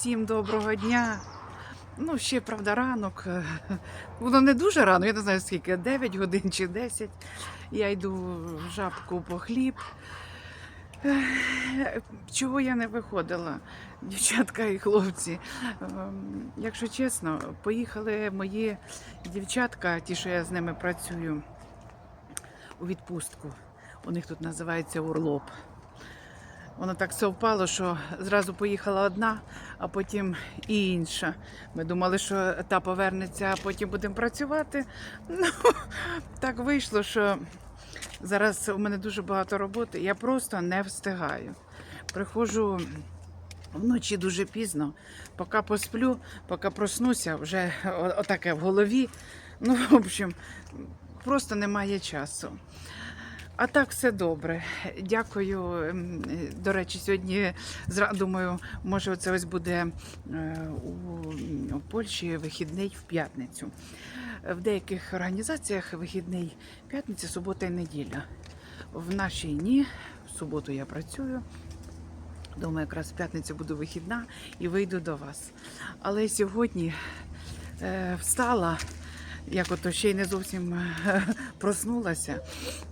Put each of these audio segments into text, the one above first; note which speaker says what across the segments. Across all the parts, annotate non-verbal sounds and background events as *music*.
Speaker 1: Всім доброго дня. Ну, ще правда ранок. *laughs* Воно не дуже рано, я не знаю скільки, 9 годин чи 10. Я йду в жабку по хліб. Чого я не виходила, дівчатка і хлопці? Ем, Якщо чесно, поїхали мої дівчатка, ті, що я з ними працюю, у відпустку. У них тут називається Урлоп. Воно так совпало, що зразу поїхала одна, а потім і інша. Ми думали, що та повернеться, а потім будемо працювати. *laughs* Ну, так вийшло, що зараз у мене дуже багато роботи, я просто не встигаю. Приходжу вночі дуже пізно, поки посплю, поки проснуся, вже отаке в голові. Ну, в общем, просто немає часу. А так все добре. Дякую. Ем, До речі, сьогодні думаю, може, це ось буде е, у, у Польщі вихідний в п'ятницю. В деяких організаціях вихідний п'ятниця, субота і неділя. В нашій ні. В суботу я працюю. Думаю, якраз в п'ятницю буду вихідна і вийду до вас. Але сьогодні е, встала, як ото ще й не зовсім е, *laughs* проснулася.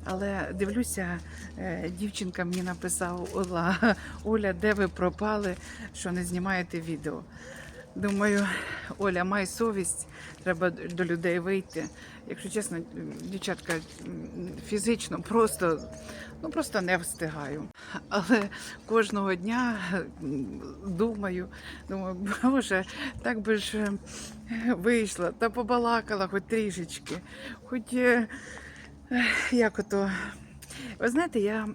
Speaker 1: Але дивлюся, е, дівчинка мені написала Ола, Оля, де ви пропали, що не знімаєте відео. Думаю, Оля, май совість, треба до людей вийти. Якщо чесно, дівчатка, фізично просто, ну просто не встигаю. Але кожного дня думаю, думаю, боже, так би ж е, вийшла та побалакала хоч трішечки, хоч е, як ото. Ви знаєте, я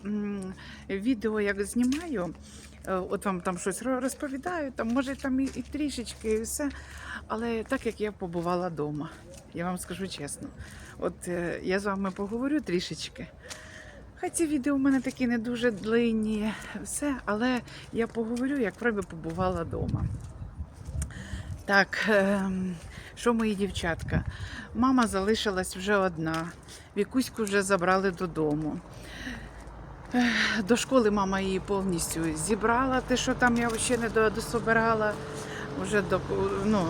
Speaker 1: відео як знімаю, от вам там щось ро- розповідаю, там може там і, і трішечки, і все. Але так як я побувала вдома, я вам скажу чесно. От е, я з вами поговорю трішечки. Хай ці відео в мене такі не дуже длинні, все, але я поговорю, як вроби побувала вдома. Так, ем, що мої дівчатка? Мама залишилась вже одна. Вікуську вже забрали додому. До школи мама її повністю зібрала, те, що там я ще не дособирала. Вже до, ну,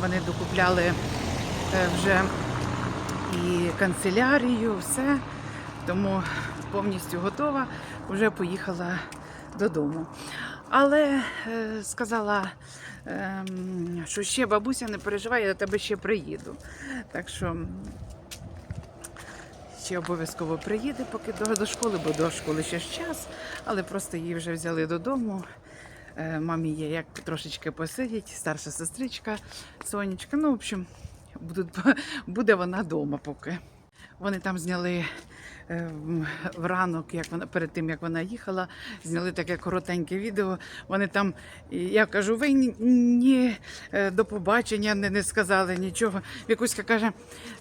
Speaker 1: вони докупляли е, вже і канцелярію, все. Тому повністю готова, вже поїхала додому. Але е, сказала, ем, що ще бабуся не переживай, я до тебе ще приїду. Так що ще обов'язково приїде, поки до, до школи, бо до школи ще ж час, але просто її вже взяли додому. Е, Мамі є як трошечки посидіть, старша сестричка Сонечка. Ну, в общем, будуть, *laughs* буде вона вдома поки. Вони там зняли е, в ранок, як вона перед тим як вона їхала, зняли таке коротеньке відео. Вони там, я кажу, ви ні, ні е, до побачення не, не сказали нічого. Вікуська каже: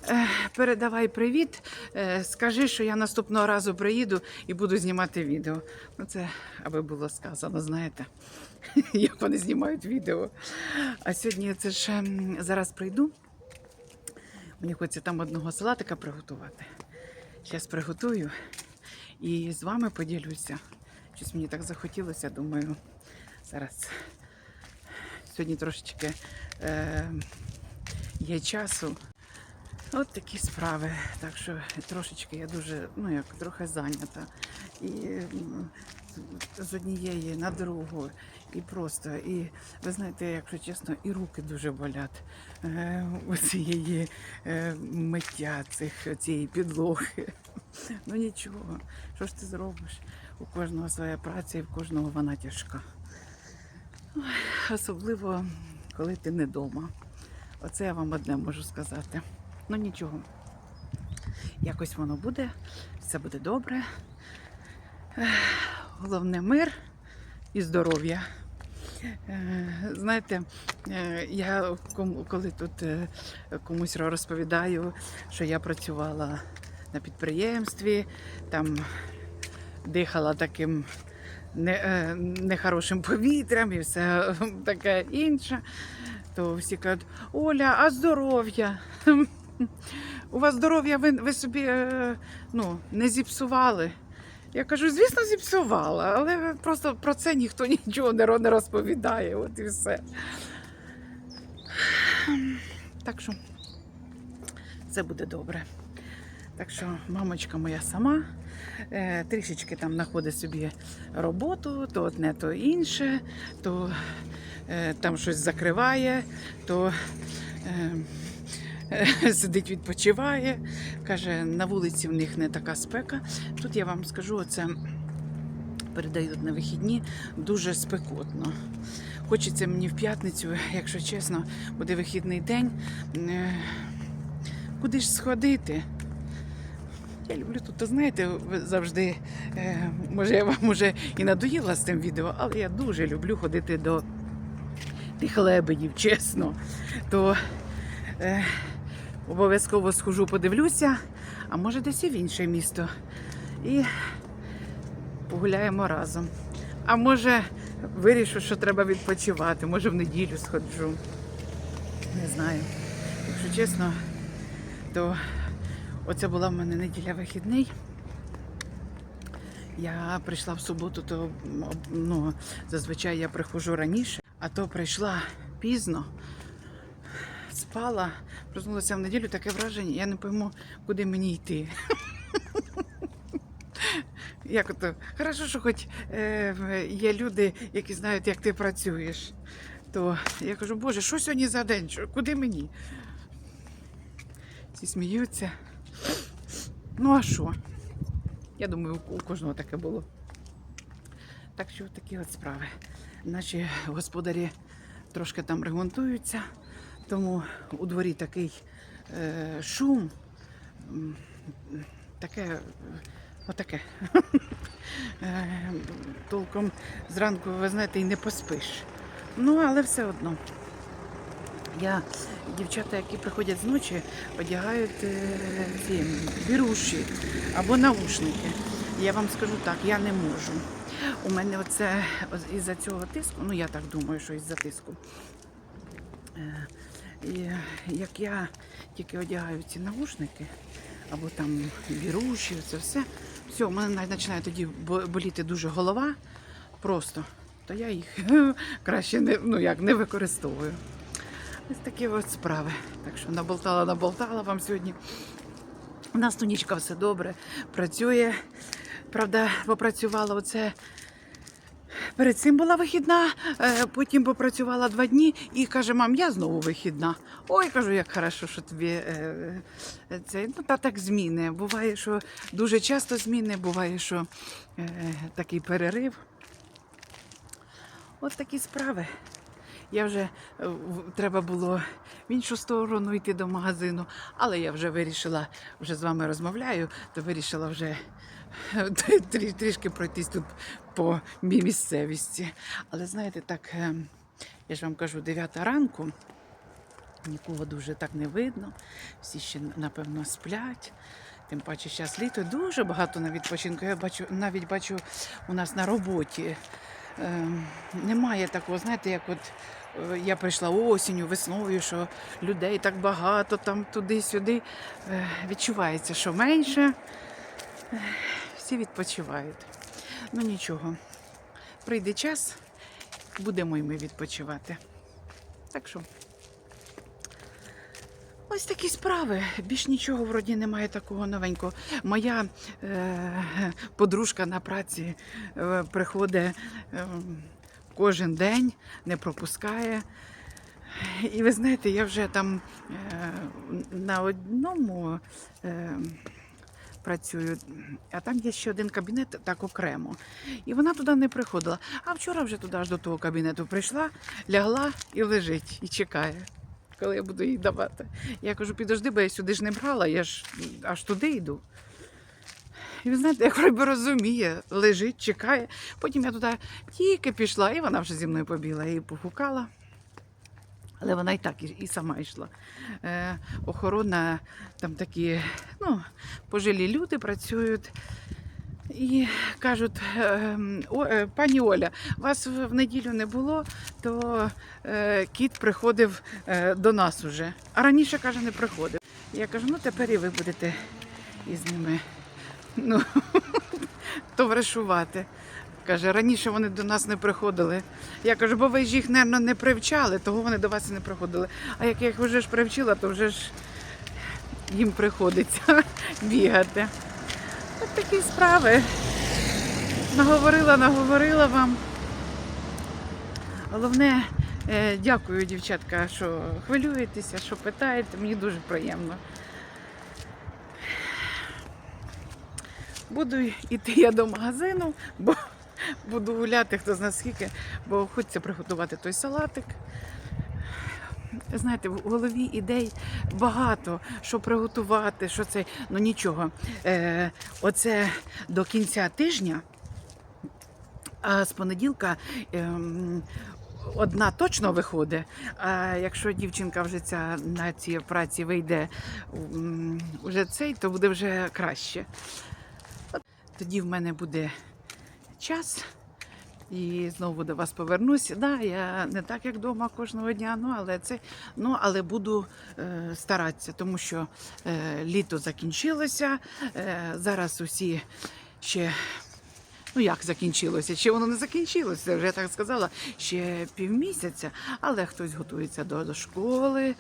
Speaker 1: «Е, передавай привіт, е, скажи, що я наступного разу приїду і буду знімати відео. Ну, це аби було сказано, знаєте, *laughs* як вони знімають відео. А сьогодні це ж ем, зараз прийду. Мені хочеться там одного салатика приготувати. Зараз приготую і з вами поділюся. Щось мені так захотілося, думаю, зараз сьогодні трошечки е, є часу. От такі справи. Так що трошечки я дуже, ну як трохи зайнята. І з однієї на другу. І просто, і ви знаєте, якщо чесно, і руки дуже болять е, цієї е, миття цих цієї підлоги. Ну нічого, що ж ти зробиш? У кожного своя праця і в кожного вона тяжка. Особливо, коли ти не вдома. Оце я вам одне можу сказати. Ну нічого. Якось воно буде, все буде добре. Головне мир і здоров'я. Знаєте, е, я коли тут е, комусь розповідаю, що я працювала на підприємстві, там дихала таким е, нехорошим повітрям і все *laughs* таке інше, то всі кажуть, Оля, а здоров'я? *laughs* У вас здоров'я ви, ви собі ну, не зіпсували. Я кажу, звісно, зіпсувала, але просто про це ніхто *laughs* нічого не розповідає. От і все. Так що все буде добре. Так що мамочка моя сама е, трішечки там знаходить собі роботу, то одне, то інше, то е, там щось закриває, то е, *laughs* сидить, відпочиває. Каже, на вулиці в них не така спека. Тут я вам скажу, оце передають на вихідні дуже спекотно. Хочеться мені в п'ятницю, якщо чесно, буде вихідний день. е, Куди ж сходити? Я люблю тут, знаєте, завжди, е, може, я вам уже і надоїла з тим відео, але я дуже люблю ходити до тих лебедів, чесно. То е, обов'язково схожу, подивлюся, а може десь і в інше місто. І погуляємо разом. А може, вирішу, що треба відпочивати, може в неділю сходжу. Не знаю. Якщо чесно, то оце була в мене неділя вихідний. Я прийшла в суботу, то ну, зазвичай я приходжу раніше, а то прийшла пізно, спала, проснулася в неділю, таке враження, я не пойму, куди мені йти. *laughs* Як ото, хорошо, що хоч е, є люди, які знають, як ти працюєш. То я кажу, Боже, що сьогодні за день? Що- Куди мені? Всі сміються. Ну а що? Я думаю, у кожного таке було. Так що такі от справи. Наші господарі трошки там ремонтуються, тому у дворі такий е, шум. Таке, отаке. *laughs* Е, Толком зранку, ви знаєте, і не поспиш. Ну, але все одно. Я дівчата, які приходять зночі, одягають е, ці біруші або наушники. Я вам скажу так, я не можу. У мене оце із-за цього тиску, ну я так думаю, що із-за тиску. Е, і як я тільки одягаю ці наушники, або там біруші, це все, все, у мене починає тоді боліти дуже голова, просто, то я їх *laughs* краще не, ну, як, не використовую. Ось такі от справи. Так що наболтала, наболтала вам сьогодні. У нас тонічка все добре, працює. Правда, попрацювала оце. Перед цим була вихідна, е, потім попрацювала два дні і каже, мам, я знову вихідна. Ой, кажу, як хорошо, що тобі е, е, це. Ну, та так зміни. Буває, що дуже часто зміни, буває, що такий перерив. От такі справи. Я вже треба було в іншу сторону йти до магазину, але я вже вирішила, вже з вами розмовляю, то вирішила вже *laughs* трішки пройтись тут по мій місцевісті. Але знаєте, так, е, я ж вам кажу, 9 ранку. Нікого дуже так не видно. Всі ще напевно сплять. Тим паче зараз літо дуже багато на відпочинку. Я бачу, навіть бачу у нас на роботі. Е, немає такого, знаєте, як от е, я прийшла осінню, весною, що людей так багато, там туди-сюди. Е, відчувається, що менше. Всі відпочивають. Ну нічого. Прийде час, будемо і ми відпочивати. Так що. Ось такі справи. Більш нічого вроді немає такого новенького. Моя е, подружка на праці е, приходить е, кожен день, не пропускає. І ви знаєте, я вже там е, на одному е, працюю, а там є ще один кабінет так окремо. І вона туди не приходила. А вчора вже туди аж до того кабінету прийшла, лягла і лежить, і чекає, коли я буду їй давати. Я кажу, підожди, бо я сюди ж не брала, я ж аж туди йду. І ви знаєте, як ніби розуміє, лежить, чекає. Потім я туди тільки пішла, і вона вже зі мною побігла, її погукала. Але вона і так і, сама йшла. Е, охорона, там такі, ну, пожилі люди працюють. І кажуть, е, о, е, пані Оля, вас в в неділю не було, то е, кіт приходив е, до нас уже. А раніше, каже, не приходив. Я кажу, ну тепер і ви будете із ними. Ну, *laughs* товаришувати. Каже, раніше вони до нас не приходили. Я кажу, бо ви ж їх, мабуть, не привчали, того вони до вас і не приходили. А як я їх вже ж привчила, то вже ж їм приходиться *laughs* бігати. От такі справи. Наговорила, наговорила вам. Головне, е, дякую, дівчатка, що хвилюєтеся, що питаєте. Мені дуже приємно. Буду йти я до магазину, бо буду гуляти, хто знає скільки, бо хочеться приготувати той салатик. Знаєте, в голові ідей багато, що приготувати, що це. Ну нічого. Е, оце до кінця тижня, а з понеділка ем, одна точно виходить. А якщо дівчинка вже ця на цій праці вийде уже цей, то буде вже краще. Тоді в мене буде час. І знову до вас повернусь. Да, я не так, як вдома кожного дня, ну але це ну але буду е, старатися, тому що е, літо закінчилося. Е, зараз усі ще. Ну як закінчилося? Ще воно не закінчилося, вже я так сказала, ще півмісяця, але хтось готується до, до школи,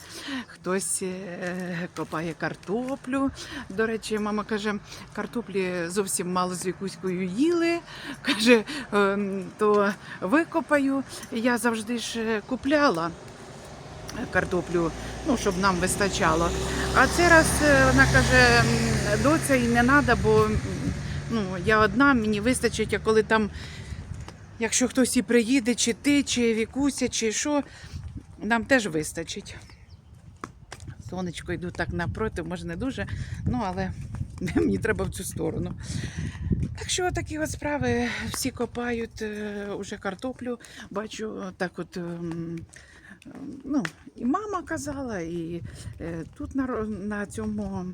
Speaker 1: хтось е, копає картоплю. До речі, мама каже, картоплі зовсім мало з вікуською їли. Каже, «Ем, то викопаю. Я завжди ж е, купляла картоплю, ну, щоб нам вистачало. А цей раз е, вона каже, доця і не треба, бо ну, я одна, мені вистачить, а коли там, якщо хтось і приїде, чи ти, чи Вікуся, чи що, нам теж вистачить. Сонечко йду так напроти, може не дуже, ну але *laughs* мені треба в цю сторону. Так що такі от справи всі копають е, уже картоплю. Бачу, так от. ем, ем, Ну, і мама казала, і е, тут на, на цьому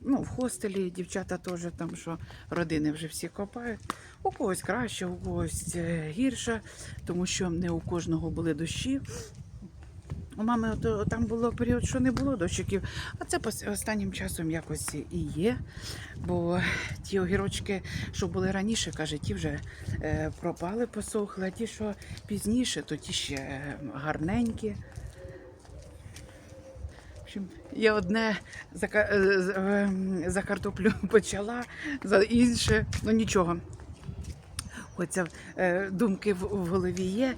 Speaker 1: ну, в хостелі дівчата теж там, що родини вже всі копають. У когось краще, у когось е, гірше, тому що не у кожного були дощі. У мами от, там було період, що не було дощиків, а це останнім часом якось і є. Бо ті огірочки, що були раніше, каже, ті вже е, пропали, посохли, а ті, що пізніше, то ті ще е, гарненькі. Общем, я одне за, е, ем, за картоплю *laughs* почала, за інше, ну нічого. Хочеться е, думки в, голові є.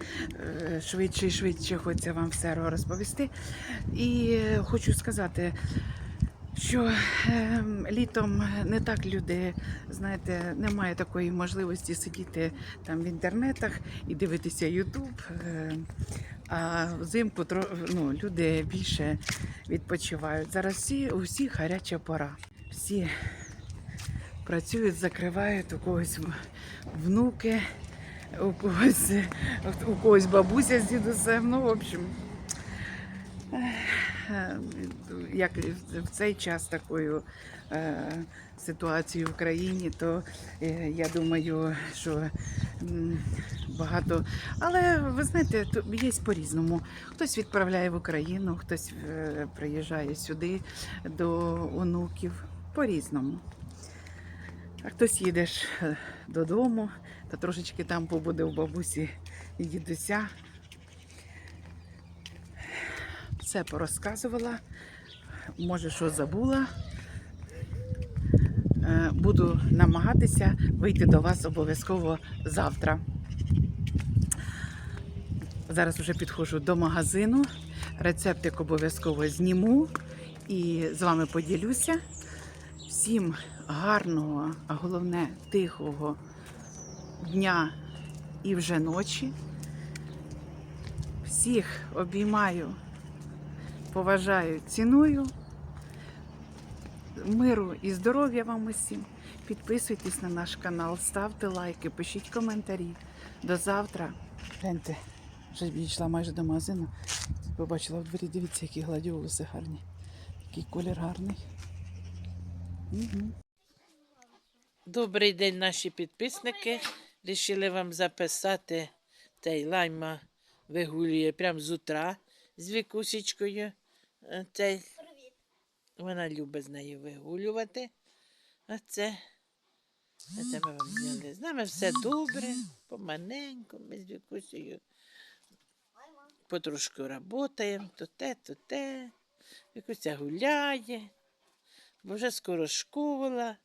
Speaker 1: Е, швидше і швидше хочеться вам все розповісти. І е, хочу сказати, що е, літом не так люди, знаєте, немає такої можливості сидіти там в інтернетах і дивитися Ютуб. А взимку ну, люди більше відпочивають. Зараз всі, у всіх гаряча пора. Всі працюють, закривають у когось внуки, у когось, у когось бабуся з дідусем. Ну, в общем, як в цей час такою е, ситуацією в країні, то е, я думаю, що багато. Але ви знаєте, є по-різному. Хтось відправляє в Україну, хтось е, приїжджає сюди до онуків. По-різному. А хтось їде ж е, додому, та трошечки там побуде у бабусі і дідуся. Все порозказувала. Може, що забула. Е, Буду намагатися вийти до вас обов'язково завтра. Зараз вже підходжу до магазину. Рецептик обов'язково зніму і з вами поділюся. Всім гарного, а головне тихого дня і вже ночі. Всіх обіймаю, поважаю, ціную. Миру і здоров'я вам усім. Підписуйтесь на наш канал, ставте лайки, пишіть коментарі. До завтра. Гляньте, вже підійшла майже до магазину. Побачила в двері, дивіться, які гладіолуси гарні. Який колір гарний. Угу.
Speaker 2: Добрий день, наші підписники. Рішили вам записати цей лайма вигулює прямо з утра з вікусічкою. Цей. Вона любить з нею вигулювати. А це Це ми вам зняли. З нами все добре, поманеньку, ми з Вікусею потрошку працюємо, то те, то те. Вікуся гуляє, бо вже скоро школа.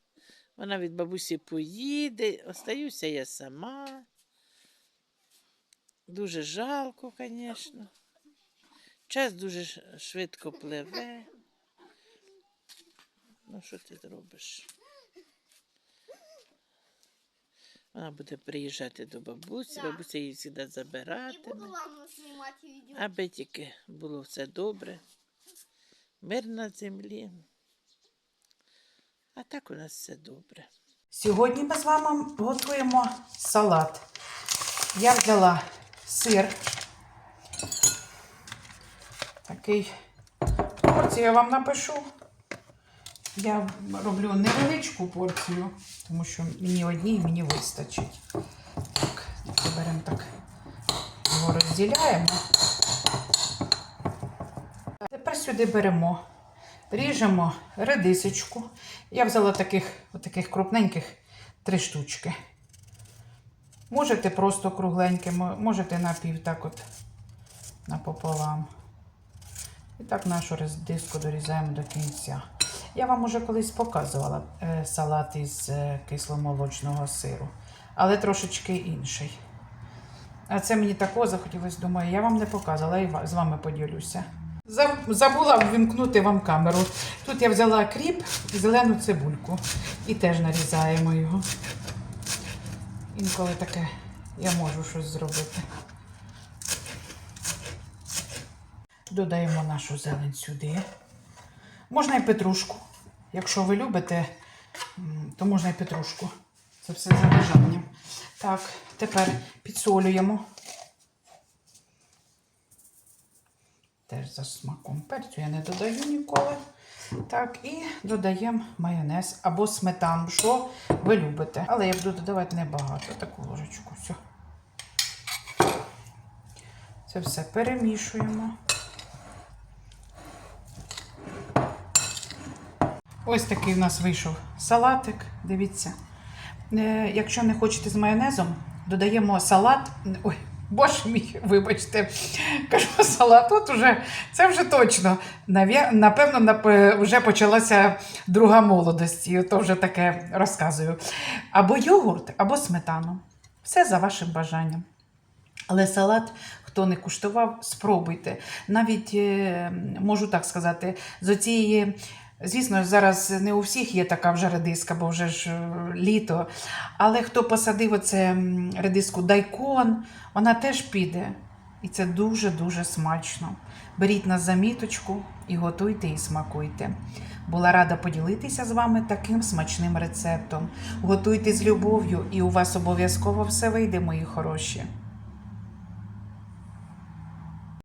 Speaker 2: Вона від бабусі поїде, остаюся я сама. Дуже жалко, звісно. Час дуже швидко пливе. Ну, що ти зробиш? Вона буде приїжджати до бабусі, бабуся її завжди
Speaker 3: Не
Speaker 2: забиратиме,
Speaker 3: буду вам снимать видео.
Speaker 2: аби тільки було все добре. Мир на землі. А так у нас все добре.
Speaker 1: Сьогодні ми з вами готуємо салат. Я взяла сир. Такий порцію я вам напишу. Я роблю невеличку порцію, тому що мені одній мені вистачить. Так, беремо так, його розділяємо. Тепер сюди беремо, ріжемо редисочку. Я взяла таких, отаких крупненьких три штучки. Можете просто кругленькі, мо- можете напів так от напополам. І так нашу редиску дорізаємо до кінця. Я вам уже колись показувала е, салат із е, кисломолочного сиру, але трошечки інший. А це мені такого захотілося, думаю, я вам не показувала і з вами поділюся. Забула ввімкнути вам камеру. Тут я взяла кріп зелену цибульку. І теж нарізаємо його. Інколи таке я можу щось зробити. Додаємо нашу зелень сюди. Можна і петрушку. Якщо ви любите, то можна і петрушку. Це все за бажанням. Так, тепер підсолюємо. Теж за смаком перцю я не додаю ніколи. Так, і додаємо майонез або сметану, що ви любите. Але я буду додавати небагато, таку ложечку. Все. Це все перемішуємо. Ось такий у нас вийшов салатик. Дивіться. Е, Якщо не хочете з майонезом, додаємо салат. Ой, боже мій, вибачте, кажу салат. От уже це вже точно. Напевно, вже почалася друга молодості. То вже таке розказую. Або йогурт, або сметану. Все за вашим бажанням. Але салат, хто не куштував, спробуйте. Навіть е, можу так сказати, з оцієї. Звісно, зараз не у всіх є така вже редиска, бо вже ж е, літо. Але хто посадив оце редиску дайкон, вона теж піде. І це дуже-дуже смачно. Беріть на заміточку і готуйте і смакуйте. Була рада поділитися з вами таким смачним рецептом. Готуйте з любов'ю, і у вас обов'язково все вийде, мої хороші.